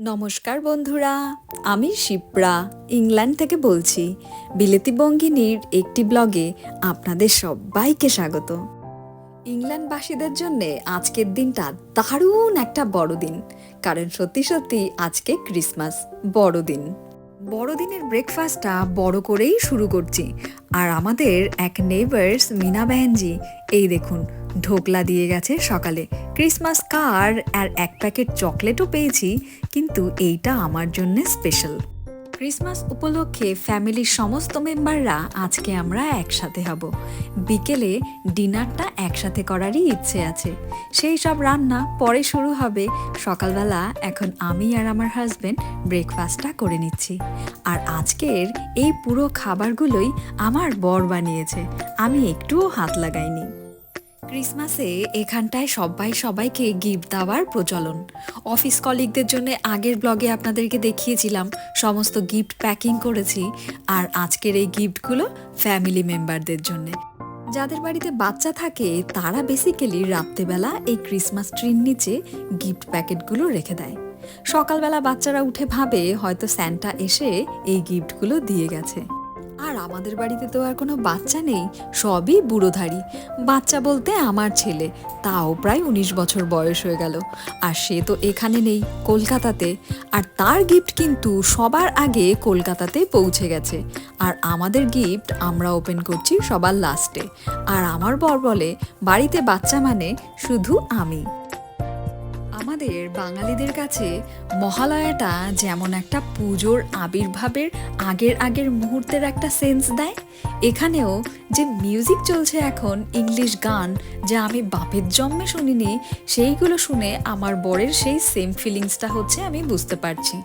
নমস্কার বন্ধুরা, আমি শিপ্রা, ইংল্যান্ড থেকে বলছি। বিলেতি বঙ্গিনীর একটি ব্লগে আপনাদের সবাইকে স্বাগত। ইংল্যান্ডবাসীদের জন্য আজকের দিনটা দারুণ একটা বড় দিন কারণ সত্যি সত্যি আজকে ক্রিসমাস, বড়দিন। বড়দিনের ব্রেকফাস্টটা বড় করেই শুরু করছি। আর আমাদের এক নেবার্স মিনা বেহেনজি, এই দেখুন, ঢোকলা দিয়ে গেছে সকালে। ক্রিসমাস কার আর এক প্যাকেট চকলেটও পেয়েছি, কিন্তু এইটা আমার জন্য স্পেশাল ক্রিসমাস উপলক্ষে ফ্যামিলির সমস্ত মেম্বাররা আজকে আমরা একসাথে হব। বিকেলে ডিনারটা একসাথে করারই ইচ্ছে আছে। সেই সব রান্না পরে শুরু হবে। সকালবেলা এখন আমি আর আমার হাজব্যান্ড ব্রেকফাস্টটা করে নিচ্ছি। আর আজকের এই পুরো খাবারগুলোই আমার বর বানিয়েছে। আমি একটুও হাত লাগাইনি। ক্রিসমাসে এখানটায় সবাই সবাইকে গিফট দেওয়ার প্রচলন। অফিস কলিগদের জন্য আগের ব্লগে আপনাদেরকে দেখিয়েছিলাম, সমস্ত গিফট প্যাকিং করেছি আর আজকের এই গিফটগুলো ফ্যামিলি মেম্বারদের জন্য। যাদের বাড়িতে বাচ্চা থাকে, তারা বেসিক্যালি রাত্রেবেলা এই ক্রিসমাস ট্রির নিচে গিফট প্যাকেটগুলো রেখে দেয়। সকালবেলা বাচ্চারা উঠে ভাবে হয়তো স্যান্টা এসে এই গিফটগুলো দিয়ে গেছে। আর আমাদের বাড়িতে তো আর কোনো বাচ্চা নেই, সবই বুড়োধারী। বাচ্চা বলতে আমার ছেলে, তাও প্রায় উনিশ বছর বয়স হয়ে গেল। আর সে তো এখানে নেই, কলকাতাতে। আর তার গিফট কিন্তু সবার আগে কলকাতাতে পৌঁছে গেছে। আর আমাদের গিফট আমরা ওপেন করছি সবার লাস্টে আর আমার বর বলে, বাড়িতে বাচ্চা মানে শুধু আমি। আমাদের বাঙালিদের কাছে মহালয়াটা যেমন একটা পুজোর আবির্ভাবের আগের আগের মুহূর্তের একটা সেন্স দেয়, এখানেও যে মিউজিক চলছে এখন ইংলিশ গান যা আমি বাপের জন্মে শুনিনি, সেইগুলো শুনে আমার বরের সেই সেম ফিলিংসটা হচ্ছে আমি বুঝতে পারছি।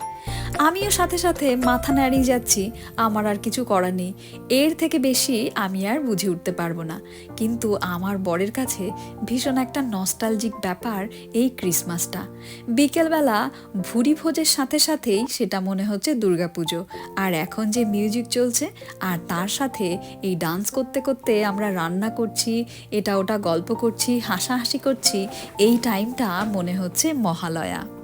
আমিও সাথে সাথে মাথা নাড়িয়ে যাচ্ছি, আমার আর কিছু করার নেই। এর থেকে বেশি আমি আর বুঝে উঠতে পারব না। কিন্তু আমার বরের কাছে ভীষণ একটা নস্টালজিক ব্যাপার এই ক্রিসমাসটা বিকেলবেলা ভুরি ভোজের সাথে সাথেই সেটা মনে হচ্ছে দুর্গাপুজো। আর এখন যে মিউজিক চলছে, আর তার সাথে এই ডান্স করতে করতে আমরা রান্না করছি, এটা ওটা গল্প করছি, হাসাহাসি করছি, এই টাইমটা মনে হচ্ছে মহালয়া।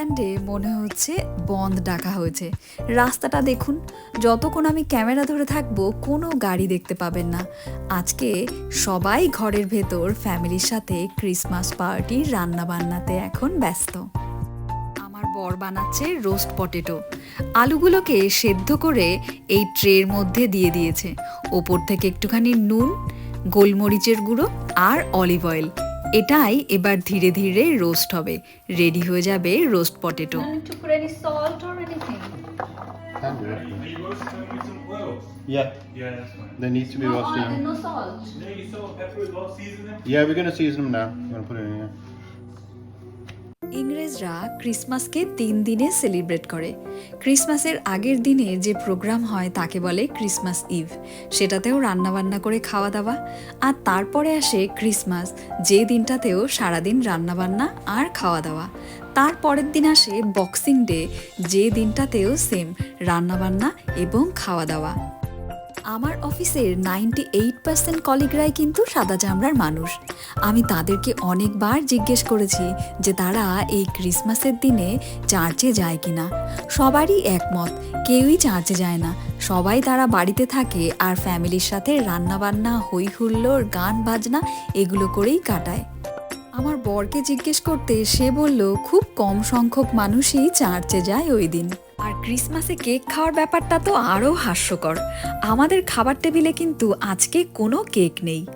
আজ ইংল্যান্ডে মনে হচ্ছে বন্ধ ডাকা হয়েছে। রাস্তাটা দেখুন, যতক্ষণ আমি ক্যামেরা ধরে থাকব, কোনো গাড়ি দেখতে পাবেন না। আজকে সবাই ঘরের ভেতর, ফ্যামিলির সাথে ক্রিসমাস পার্টির রান্নাবান্নাতে এখন ব্যস্ত। আমার বর বানাচ্ছে রোস্ট পটেটো। আলুগুলোকে সেদ্ধ করে এই ট্রের মধ্যে দিয়ে দিয়েছে। ওপর থেকে একটুখানি নুন, গোলমরিচের গুঁড়ো আর অলিভ অয়েল। এটাই এবার ধীরে ধীরে রোস্ট হবে রেডি হয়ে যাবে roast potato? Yeah, Yeah, that's fine. there needs to be No roasting. no salt. No, salt pepper as well, season them? Yeah, we're gonna season them now. I'm gonna put it in here. ইংরেজরা ক্রিসমাসকে তিন দিনে celebrate করে। ক্রিসমাসের আগের দিনে যে programme হয় তাকে বলে ক্রিসমাস ইভ। সেটাতেও রান্নাবান্না করে খাওয়া দাওয়া আর তারপরে আসে ক্রিসমাস, যে দিনটাতেও সারাদিন রান্নাবান্না আর খাওয়া দাওয়া তার পরের দিন আসে বক্সিং ডে, যে দিনটাতেও সেম, রান্নাবান্না এবং খাওয়া দাওয়া আমার অফিসের নাইনটি এইট পার্সেন্ট কলিগরাই কিন্তু সাদা চামড়ার মানুষ। আমি তাদেরকে অনেকবার জিজ্ঞেস করেছি যে তারা এই ক্রিসমাসের দিনে চার্চে যায় কিনা। সবারই একমত, কেউই চার্চে যায় না। সবাই তারা বাড়িতে থাকে আর ফ্যামিলির সাথে রান্নাবান্না হই হুল্লোড় গান বাজনা এগুলো করেই কাটায়। আমার বরকে জিজ্ঞেস করতে সে বলল, খুব কম সংখ্যক মানুষই চার্চে যায় ওই দিন। আর ক্রিসমাসে কেক খাওয়ার ব্যাপারটা তো আরও হাস্যকর। আমাদের খাবার টেবিলে কিন্তু আজকে কোনো কেক নেই।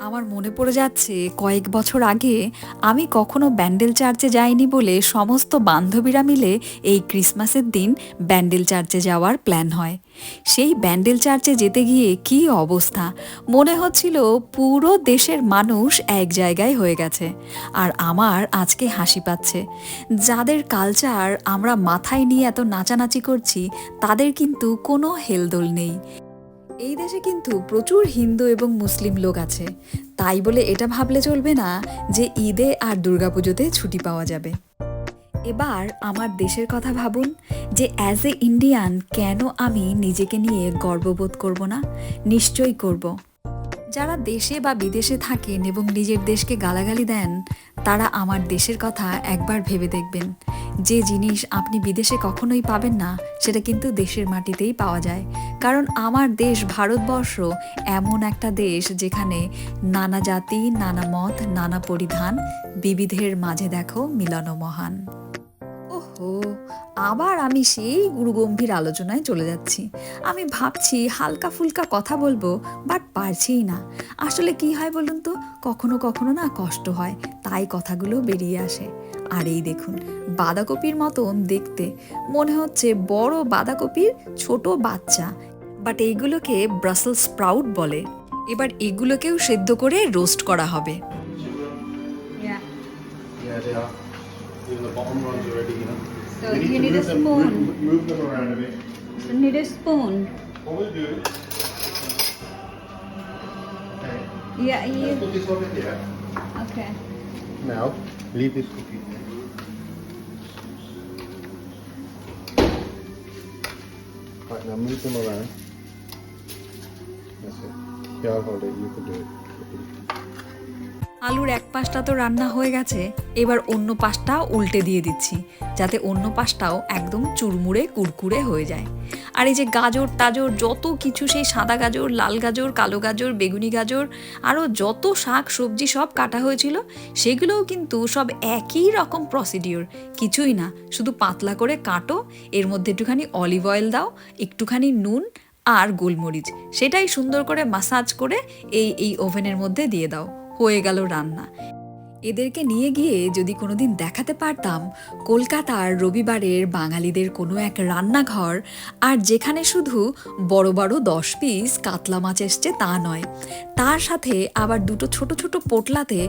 আমার মনে পড়ে যাচ্ছে, কয়েক বছর আগে আমি কখনো ব্যান্ডেল চার্চে যাইনি বলে সমস্ত বান্ধবীরা মিলে এই ক্রিসমাসের দিন ব্যান্ডেল চার্চে যাওয়ার প্ল্যান হয়। সেই ব্যান্ডেল চার্চে যেতে গিয়ে কি অবস্থা? মনে হচ্ছিল পুরো দেশের মানুষ এক জায়গায় হয়ে গেছে, আর আমার আজকে হাসি পাচ্ছে। যাদের কালচার আমরা মাথায় নিয়ে এত নাচানাচি করছি, তাদের কিন্তু কোনো হেলদোল নেই। এই দেশে কিন্তু প্রচুর হিন্দু এবং মুসলিম লোক আছে। তাই বলে এটা ভাবলে চলবে না যে ঈদে আর দুর্গাপুজোতে ছুটি পাওয়া যাবে। এবার আমার দেশের কথা ভাবুন যে অ্যাজ এ ইন্ডিয়ান কেন আমি নিজেকে নিয়ে গর্ববোধ করব না? নিশ্চয়ই করব। যারা দেশে বা বিদেশে থাকেন এবং নিজের দেশকে গালাগালি দেন, তারা আমার দেশের কথা একবার ভেবে দেখবেন। যে জিনিস আপনি বিদেশে কখনোই পাবেন না, সেটা কিন্তু দেশের মাটিতেই পাওয়া যায়। কারণ আমার দেশ ভারতবর্ষ এমন একটা দেশ যেখানে নানা জাতি, নানা মত, নানা পরিধান, বিবিধের মাঝে দেখো মিলন মহান। ওহো, আবার আমি সেই গুরুগম্ভীর আলোচনায় চলে যাচ্ছি। আমি ভাবছি হালকা ফুলকা কথা বলব, বাট পারছিই না। আসলে কি হয় বলুন তো, কখনো কখনো না কষ্ট হয়, তাই কথাগুলো বেরিয়ে আসে। আর এই দেখুন বাঁধাকপির মতন দেখতে। মনে হচ্ছে বড় বাঁধাকপির ছোট বাচ্চা। বাট এইগুলোকে ব্রাসেল স্প্রাউট বলে। এবার এগুলোকেও সেদ্ধ করে রোস্ট করা হবে। Yeah, you... Put this over here. Okay. Now, leave this cookie. Right, now move them around. That's it. Yeah, hold it. You can do it. আলুর এক পাশটা তো রান্না হয়ে গেছে এবার অন্য পাশটা উল্টে দিয়ে দিচ্ছি যাতে অন্য পাশটাও একদম চুরমুড়ে কুরকুরে হয়ে যায় আর এই যে গাজর টাজর যত কিছু সেই সাদা গাজর, লাল গাজর, কালো গাজর, বেগুনি গাজর, আরও যত শাক, সবজি সব কাটা হয়েছিল, সেগুলোও কিন্তু সব একই রকম প্রসিডিওর কিছুই না, শুধু পাতলা করে কাটো, এর মধ্যে একটুখানি অলিভ অয়েল দাও, একটুখানি নুন আর গোলমরিচ, সেটাই সুন্দর করে মাসাজ করে এই এই ওভেনের মধ্যে দিয়ে দাও। হয়ে গেল রান্না। এদেরকে নিয়ে গিয়ে যদি কোনোদিন দেখাতে পারতাম কলকাতার রবিবারের বাঙালিদের কোনো এক রান্নাঘর, আর যেখানে শুধু বড় বড় দশ পিস কাতলা মাছ এসছে তা নয়, তার সাথে আবার দুটো ছোট ছোট পোটলাতে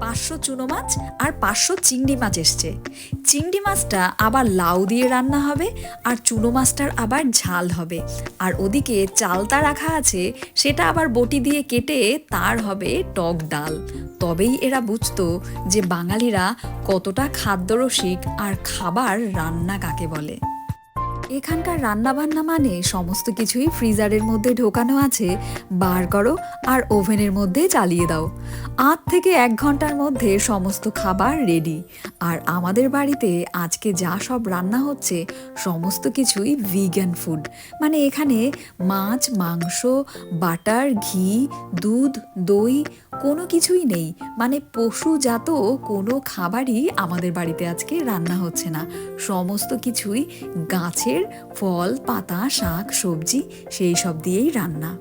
পাঁচশো চুনো মাছ আর পাঁচশো চিংড়ি মাছ এসছে। চিংড়ি মাছটা আবার লাউ দিয়ে রান্না হবে আর চুনো মাছটার আবার ঝাল হবে। আর ওদিকে চালতা রাখা আছে, সেটা আবার বটি দিয়ে কেটে তার হবে টক ডাল। তবেই এরা বুঝতো যে বাঙালিরা কতটা খাদ্যরসিক আর খাবার রান্না কাকে বলে। এখানকার রান্নাবান্না মানে সমস্ত কিছুই ফ্রিজারের মধ্যে ঢোকানো আছে, বার করো আর ওভেনের মধ্যে চালিয়ে দাও। আধ থেকে এক ঘণ্টার মধ্যে সমস্ত খাবার রেডি আর আমাদের বাড়িতে আজকে যা সব রান্না হচ্ছে, সমস্ত কিছুই ভিগান ফুড মানে এখানে মাছ, মাংস, বাটার, ঘি, দুধ, দই কোনো কিছুই নেই। মানে পশুজাত কোনো খাবারই আমাদের বাড়িতে আজকে রান্না হচ্ছে না। সমস্ত কিছুই গাছের ফল, পাতা, শাক, সবজি সেই সব দিয়েই রান্না।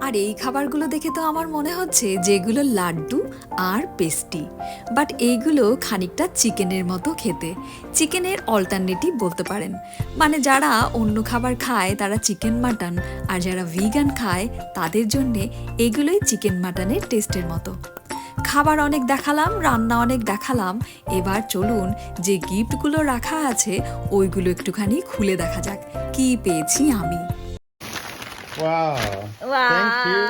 আর এই খাবারগুলো দেখে তো আমার মনে হচ্ছে যেগুলো লাড্ডু আর পেস্টি। বাট এইগুলো খানিকটা চিকেনের মতো খেতে। চিকেনের অল্টারনেটিভ বলতে পারেন। মানে যারা অন্য খাবার খায়, তারা চিকেন মাটন, আর যারা ভিগান খায়, তাদের জন্যে এগুলোই চিকেন মাটনের টেস্টের মতো। খাবার অনেক দেখালাম রান্না অনেক দেখালাম এবার চলুন যে গিফটগুলো রাখা আছে ওইগুলো একটুখানি খুলে দেখা যাক কি পেয়েছি আমি Wow. Wow. Thank you.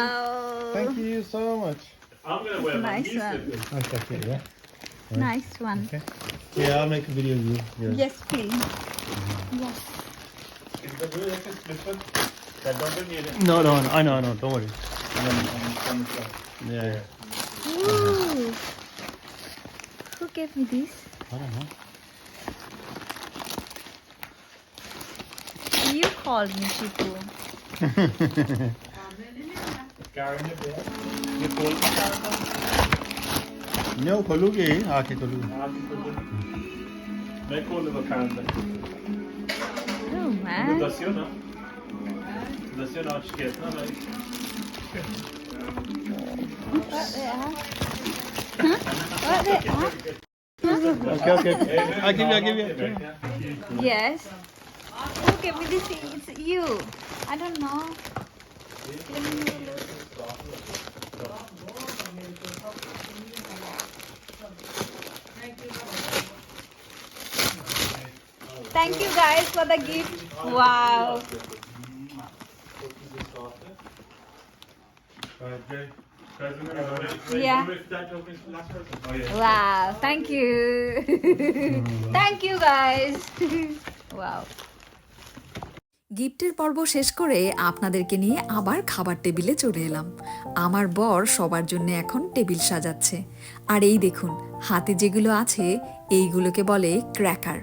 Thank you so much. I'm gonna wear my Nice knee one. slippers. Nice of you. Nice one. Okay. Yeah, I'll make a video of you. Yeah. Yes, please. Yes. Is the blue like a? That doesn't need it. No, no, no, I know, I know. Don't worry. Yeah, yeah. Ooh. Who gave me this? I don't know. You called me Chipu. Karen, you there? You told me Karen? No, खोलूंगे आके खोलूंगे हाँ, you told me. मैं खोल लूँगा Karen तक। Oh Du man. दसियो ना। दसियो ना आज कितना भाई? Okay, okay. I'll give you, I'll give you. Yes. Gave me this? It's you. I don't know. Thank you guys for the gift. Wow. Right. Yeah. Wow, thank you. thank you guys. wow. গিফটের পর্ব শেষ করে আপনাদেরকে নিয়ে আবার খাবার টেবিলে চলে এলাম আমার বর সবার জন্য এখন টেবিল সাজাচ্ছে আর এই দেখুন হাতে যেগুলো আছে এইগুলোকে বলে ক্র্যাকার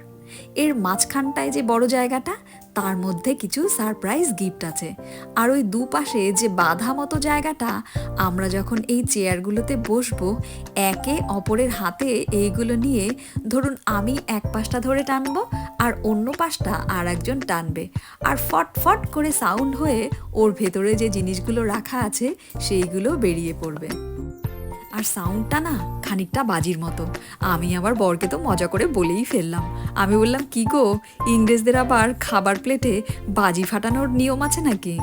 এর মাঝখানটায় যে বড় জায়গাটা তার মধ্যে কিছু সারপ্রাইজ গিফট আছে। আর ওই দুপাশে যে বাধা মতো জায়গাটা, আমরা যখন এই চেয়ারগুলোতে বসবো, একে অপরের হাতে এইগুলো নিয়ে ধরুন আমি এক পাশটা ধরে টানবো আর অন্য পাশটা আর একজন টানবে। আর ফট ফট করে সাউন্ড হয়ে ওর ভেতরে যে জিনিসগুলো রাখা আছে, সেইগুলো বেরিয়ে পড়বে। আর সাউন্ডটা না খানিকটা বাজির মতো। আমি আবার বরকে তো মজা করে বলেই ফেললাম। আমি বললাম, কি গো, ইংরেজদের আবার খাবার প্লেটে বাজি ফাটানোর নিয়ম আছে নাকি?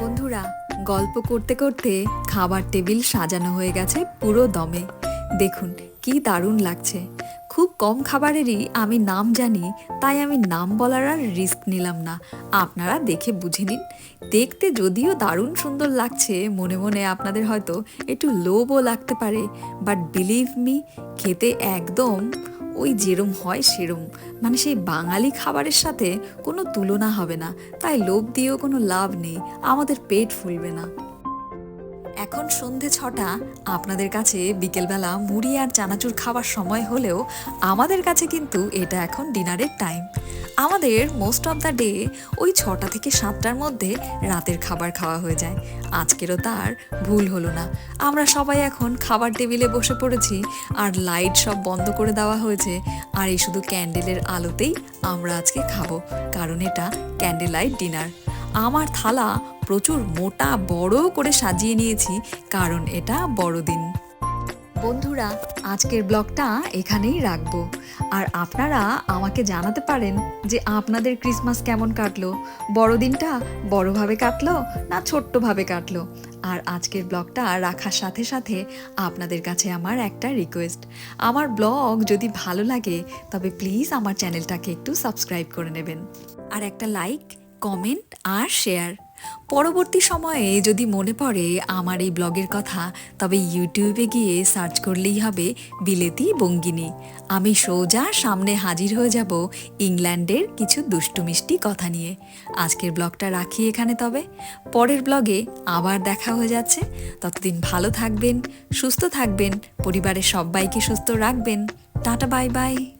বন্ধুরা, গল্প করতে করতে খাবার টেবিল সাজানো হয়ে গেছে পুরো দমে। দেখুন, কি দারুণ লাগছে। খুব কম খাবারেরই আমি নাম জানি, তাই আমি নাম বলার আর রিস্ক নিলাম না। আপনারা দেখে বুঝে নিন। দেখতে যদিও দারুণ সুন্দর লাগছে, মনে মনে আপনাদের হয়তো একটু লোভও লাগতে পারে। বাট বিলিভ মি খেতে একদম ওই যেরম হয় সেরম। মানে সেই বাঙালি খাবারের সাথে কোনো তুলনা হবে না। তাই লোভ দিয়েও কোনো লাভ নেই। আমাদের পেট ফুলবে না। এখন সন্ধে ছটা, আপনাদের কাছে বিকেলবেলা মুড়ি আর চানাচুর খাওয়ার সময় হলেও আমাদের কাছে কিন্তু এটা এখন ডিনারের টাইম। আমাদের মোস্ট অফ দ্য ডে ওই ছটা থেকে সাতটার মধ্যে রাতের খাবার খাওয়া হয়ে যায়। আজকেরও তার ভুল হলো না। আমরা সবাই এখন খাবার টেবিলে বসে পড়েছি, আর লাইট সব বন্ধ করে দেওয়া হয়েছে, আর এই শুধু ক্যান্ডেলের আলোতেই আমরা আজকে খাব, কারণ এটা ক্যান্ডেল লাইট ডিনার। আমার থালা প্রচুর মোটা বড় করে সাজিয়ে নিয়েছি, কারণ এটা বড়দিন। বন্ধুরা, আজকের ব্লগটা এখানেই রাখব। আর আপনারা আমাকে জানাতে পারেন যে আপনাদের ক্রিসমাস কেমন কাটলো? বড়দিনটা বড়ভাবে কাটলো না ছোট্টভাবে কাটলো? আর আজকের ব্লগটা রাখার সাথে সাথে আপনাদের কাছে আমার একটা রিকোয়েস্ট আমার ব্লগ যদি ভালো লাগে, তবে প্লিজ আমার চ্যানেলটাকে একটু সাবস্ক্রাইব করে নেবেন। আর একটা লাইক কমেন্ট আর শেয়ার পরবর্তী সময়ে যদি মনে পড়ে আমার এই ব্লগের কথা, তবে ইউটিউবে গিয়ে সার্চ করলেই হবে বিলেতি বঙ্গিনী। আমি সোজা সামনে হাজির হয়ে যাব ইংল্যান্ডের কিছু দুষ্টু মিষ্টি কথা নিয়ে। আজকের ব্লগটা রাখি এখানে তবে। পরের ব্লগে আবার দেখা হয়ে যাচ্ছে। ততদিন ভালো থাকবেন, সুস্থ থাকবেন, পরিবারের সবাইকে সুস্থ রাখবেন। Tata, bye bye.